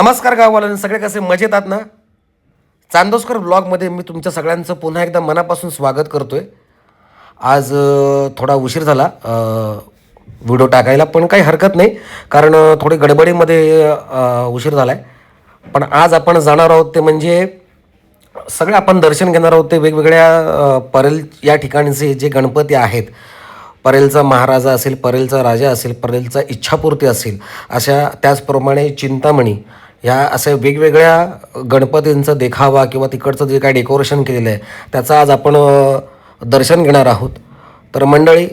नमस्कार गाववाल्यांनी सगळे कसे? मजेत आहात ना? चांदोसकर ब्लॉगमध्ये मी तुमच्या सगळ्यांचं पुन्हा एकदा मनापासून स्वागत करतो आहे आज थोडा उशीर झाला. व्हिडिओ टाकायला पण काही हरकत नाही कारण थोडी गडबडीमध्ये उशीर झाला आहे पण आज आपण जाणार आहोत ते म्हणजे सगळे आपण दर्शन घेणार आहोत ते वेगवेगळ्या परेल या ठिकाणचे जे गणपती आहेत. परेलचा महाराजा असेल परेलचा राजा असेल परेलचा इच्छापूर्ती असेल अशा त्याचप्रमाणे चिंतामणी ह्या असे वेगवेगळ्या गणपतींचा देखावा किंवा तिकडचं जे काय डेकोरेशन केलेलं आहे त्याचं आज आपण दर्शन घेणार आहोत. तर मंडळी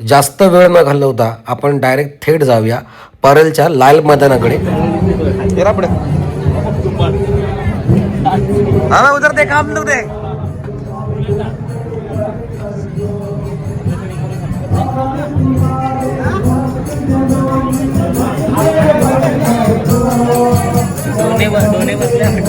जास्त वेळ न घालवता आपण डायरेक्ट थेट जाऊया परेलच्या लाल मैदानाकडे. उधर देखा हम लोग बसल्या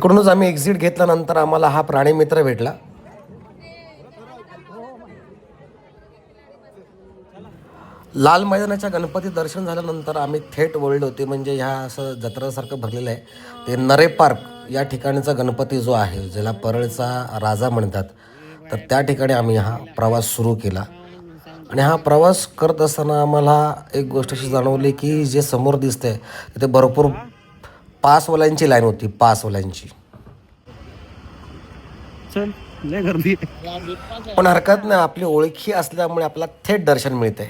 तिकडूनच आम्ही एक्झिट घेतल्यानंतर आम्हाला हा प्राणी मित्र भेटला. लाल मैदानाच्या गणपती दर्शन झाल्यानंतर आम्ही थेट वळलो. ते म्हणजे ह्या असं जत्रासारखं भरलेलं आहे. ते नरे पार्क या ठिकाणचा गणपती जो आहे ज्याला परळचा राजा म्हणतात तर त्या ठिकाणी आम्ही हा प्रवास सुरू केला. आणि हा प्रवास करत असताना आम्हाला एक गोष्ट अशी जाणवली की जे समोर दिसतंय तिथे भरपूर पासवाल्यांची लाईन होती पासवाल्यांची. चल लय गर्दी पण हरकत नाही आपली ओळखी असल्यामुळे आपल्याला थेट दर्शन मिळते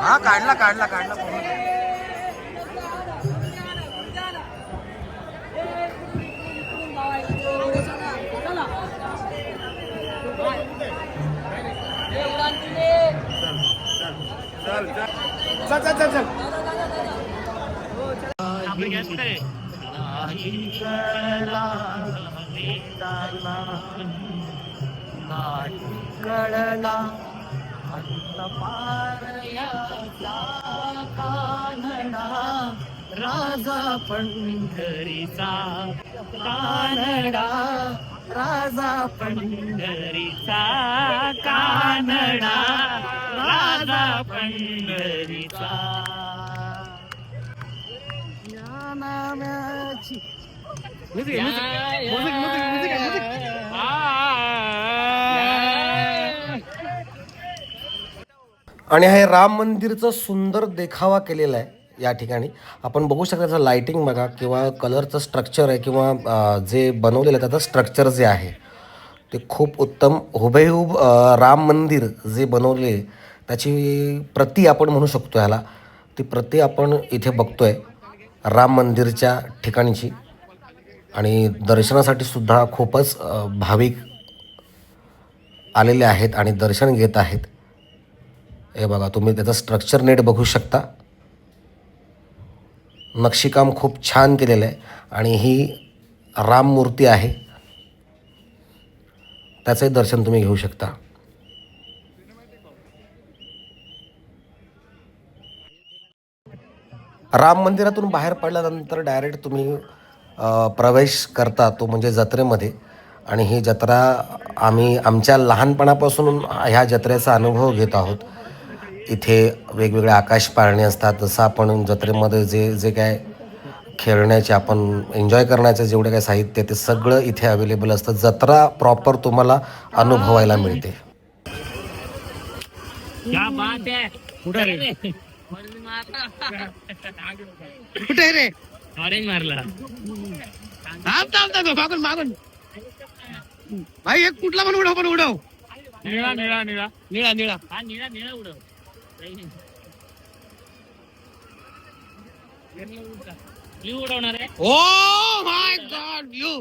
हा काढला काढला काढला. कळला कानडा राजा पंढरीचा कानडा राजा पंढरीचा कानडा राजा पंढरीचा. म्युझिक म्युझिक आणि हे राम मंदिरचं सुंदर देखावा केलेला आहे या ठिकाणी. आपण बघू शकता त्याचं लाईटिंग बघा किंवा कलरचं स्ट्रक्चर आहे किंवा जे बनवलेलं आहे त्याचं स्ट्रक्चर जे आहे ते खूप उत्तम. हुबेहूब राम मंदिर जे बनवले त्याची प्रती आपण म्हणू शकतो ह्याला. ती प्रती आपण इथे बघतो आहे राम मंदिरच्या ठिकाणीची. आणि दर्शनासाठी सुद्धा खूपच भाविक आलेले आहेत आणि दर्शन घेत आहेत. हे बघा तुम्ही त्याचं स्ट्रक्चर नीट बघू शकता. नक्षीकाम खूप छान केलेलं आहे आणि ही राम मूर्ती आहे. त्याचंही दर्शन तुम्ही घेऊ शकता. राम मंदिरातून बाहेर पडल्यानंतर डायरेक्ट तुम्ही प्रवेश करता तो म्हणजे जत्रेमध्ये. आणि ही जत्रा आम्ही आमच्या लहानपणापासून ह्या जत्रेचा अनुभव घेत आहोत. इथे वेगवेगळे आकाश पाळणे असतात. जसं आपण जत्रेमध्ये जे जे काय खेळण्याचे आपण एन्जॉय करण्याचे जेवढे काय साहित्य ते सगळं इथे अवेलेबल असतं. जत्रा प्रॉपर तुम्हाला अनुभवायला मिळते. क्या बात है. कुठं रे? ऑरेंज मारला. मागून मागून. भाई एक कुठला पण उडव पण उडव. निळा निळा निळा. निळा निळा. हा निळा निळा उडव. ब्ल्यू उडवणार आहे ओ माय गॉड यू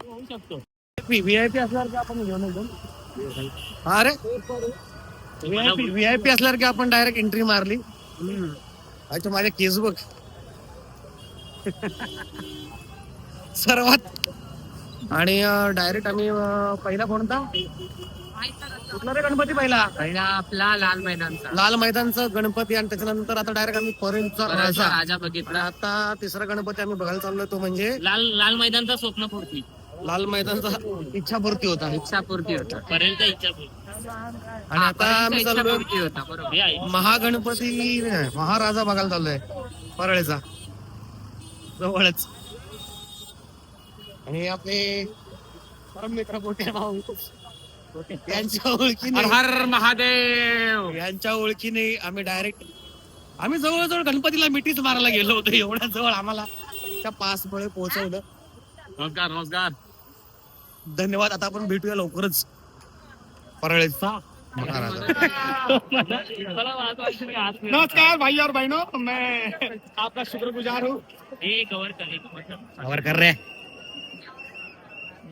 होऊ शकतो व्हीआयपी असल्यावर की आपण घेऊन एकदम अरे. व्हीआयपी व्हीआयपी असल्यावर की आपण डायरेक्ट एंट्री मारली? अच्छा माझे केस बघ. सर्वात. आणि डायरेक्ट आम्ही पहिला कोणता? कुठला रे गणपती पहिला. पहिला आपला लाल मैदानचा. लाल मैदानचा गणपती आणि त्याच्यानंतर आता डायरेक्ट आम्ही पर्यंतचा राजा. राजा बघितला. आता तिसरा गणपती आम्ही बघायला चाललोय तो म्हणजे? लाल लाल मैदानचा स्वप्नपूर्ती. लाल मैदानचा इच्छापूर्ती होता. इच्छापूर्ती होता. पर्यंत इच्छापूर्ती. आणि आता आम्ही चाललोय इच्छापूर्ती होता बरोबर. हे आहे. महागणपती नाही, महाराजा बघायला चाललोय. परळेचा. जवळच. आणि आपले परम मित्र मोठे भाऊ? यांच्या ओळखीने. हर महादेव. यांच्या ओळखीने आम्ही डायरेक्ट आम्ही जवळजवळ गणपतीला मिठीच मारायला गेलो होतो. एवढ्या जवळ आम्हाला त्या पास मुळे पोहोचवलं. नमस्कार नमस्कार. धन्यवाद. आता आपण भेटूया लवकरच. परळेचा नमस्कार भाई और बहनों. मैं आपका शुक्रगुजार हूँ. कवर कर रे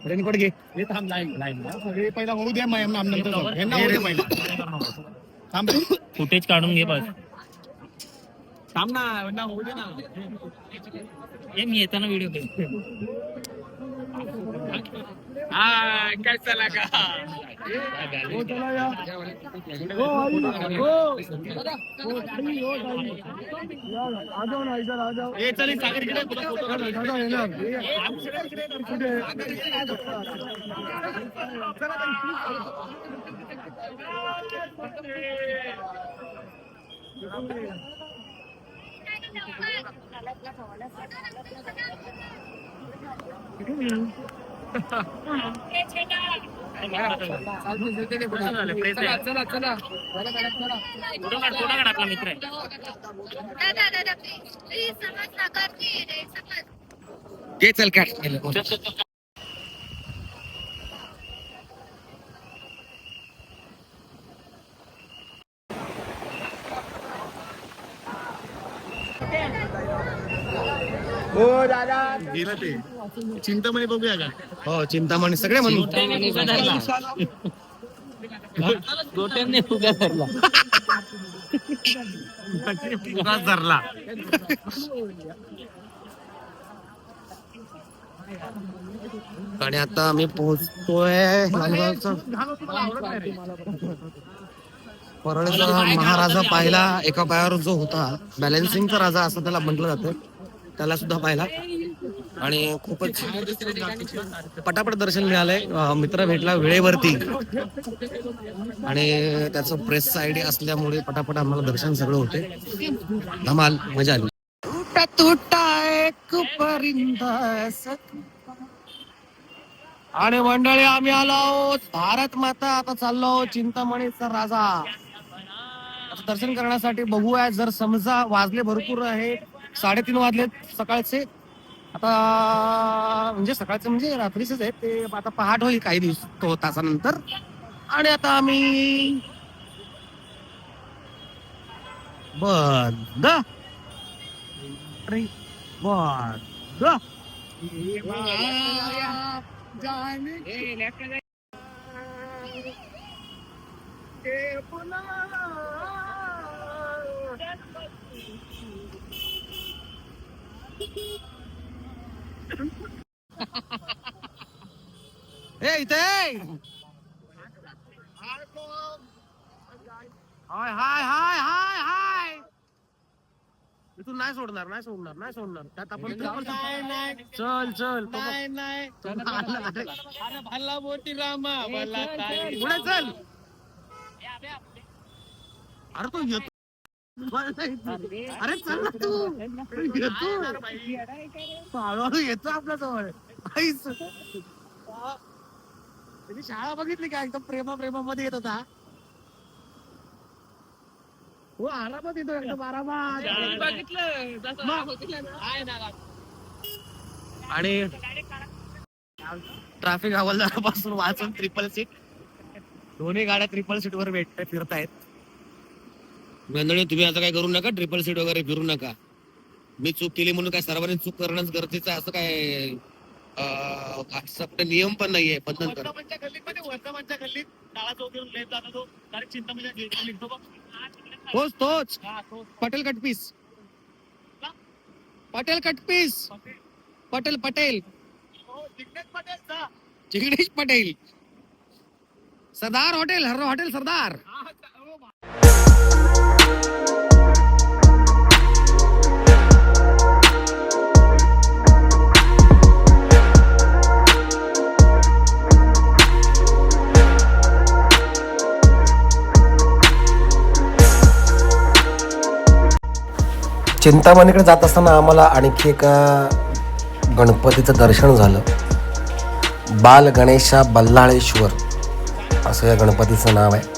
रेनकोट घे? हे थांब लाईन लाईन. हे पहिला होऊ आम- नंतर जाऊ. यांना होऊ दे पहिला. थांब रे. फुटेज काढून घे बस. थांब ना यांना होऊ दे ना. हे मी येताना व्हिडिओ हा कैसा लगा हो, चला या. हो, आई. हो. हो, गाडी, हो, गाडी. या, आ जाओ ना, इधर आ जाओ. चल सागर इकडे तुला फोटो काढ. दादा, येणार. कुठे? चला चला चला आपला मित्र आहे दादा दादा. गेलं ते. चिंतामणी बघूया का? हो चिंतामणी सगळे म्हणून. गोट्याने फुगा धरला. गोट्याने फुगा धरला. फुगाच धरला. आणि आता आम्ही पोहोचतोय परळचा महाराजा पाहिला एका पायावर जो होता. बॅलन्सिंगचा राजा असं त्याला म्हटलं जातं. त्याला सुद्धा पाहिला. आणि खूपच पटापट दर्शन मिळालंय. मित्र भेटला वेळेवरती. आणि त्याचं प्रेसचा आयडी असल्यामुळे पटापट आम्हाला दर्शन सगळं होते. धमाल मजा आली. तुटा तुटा एक आणि मंडळी आम्ही आलो आहोत. भारत माता आता चाललो चिंतामणीचा राजा. दर्शन करण्यासाठी बघूया. जर समजा वाजले भरपूर आहे. साडेतीन वाजलेत सकाळचे. आता म्हणजे सकाळचं म्हणजे रात्रीच आहे ते आता पहाट होईल काही दिवस तो तासानंतर आणि आता आम्ही बंद बंद Thank you. ए इथे हाय हाय हाय हाय हाय! इथून नाही सोडणार नाही सोडणार नाही सोडणार. त्यात आपण चल चल. नाही नाही. भल्ला मोठी रामा पुढे चल. अरे तो येतो. अरे चल ना तू. येतो. हळूहळू येतो आपल्या जवळ आईस त्याची शाळा बघितली का? एकदम प्रेमा प्रेमामध्ये येत होता. हो आरामात येतो एकदम आरामात. आणि ट्रॅफिक हवालदारापासून वाचून ट्रिपल सीट दोन्ही गाड्या ट्रिपल सीट वर भेट फिरतायत. मंडळी तुम्ही आता काय करू नका. ट्रिपल सीट वगैरे फिरू नका. मी चूक केली म्हणून काय सर्वांनी चूक करणंच गरजेचं आहे. असं काय असं नियम पण नाहीये बंधन कर. तोच तोच. Patel cut piece Patel cut piece Patel. Patel Jignesh Patel. Sardar hotel हर हॉटेल सरदार. चिंतामणीकडे जात असताना आम्हाला आणखी एका गणपतीचं दर्शन झालं. बाल गणेशा बल्लाळेश्वर असं या गणपतीचं नाव आहे.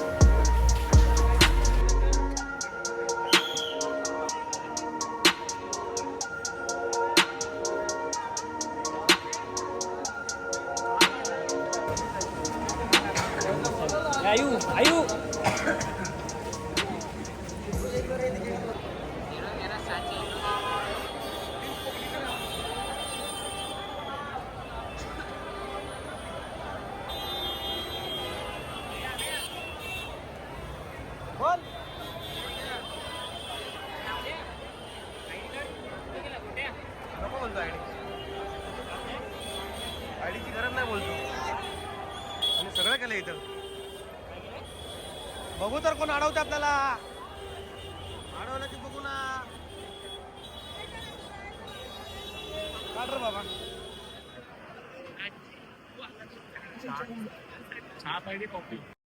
आयडीची गरज नाही बोलतो. आणि सगळं केलं इथं. बघू तर कोण अडवते आपल्याला. अडवलं की बघू ना. काढ बाबा. काढा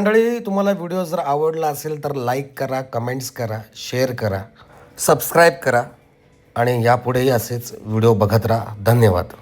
मंडळी तुम्हाला व्हिडिओ जर आवडला असेल तर लाईक करा कमेंट्स करा शेअर करा सबस्क्राईब करा आणि यापुढेही असेच व्हिडिओ बघत राहा. धन्यवाद.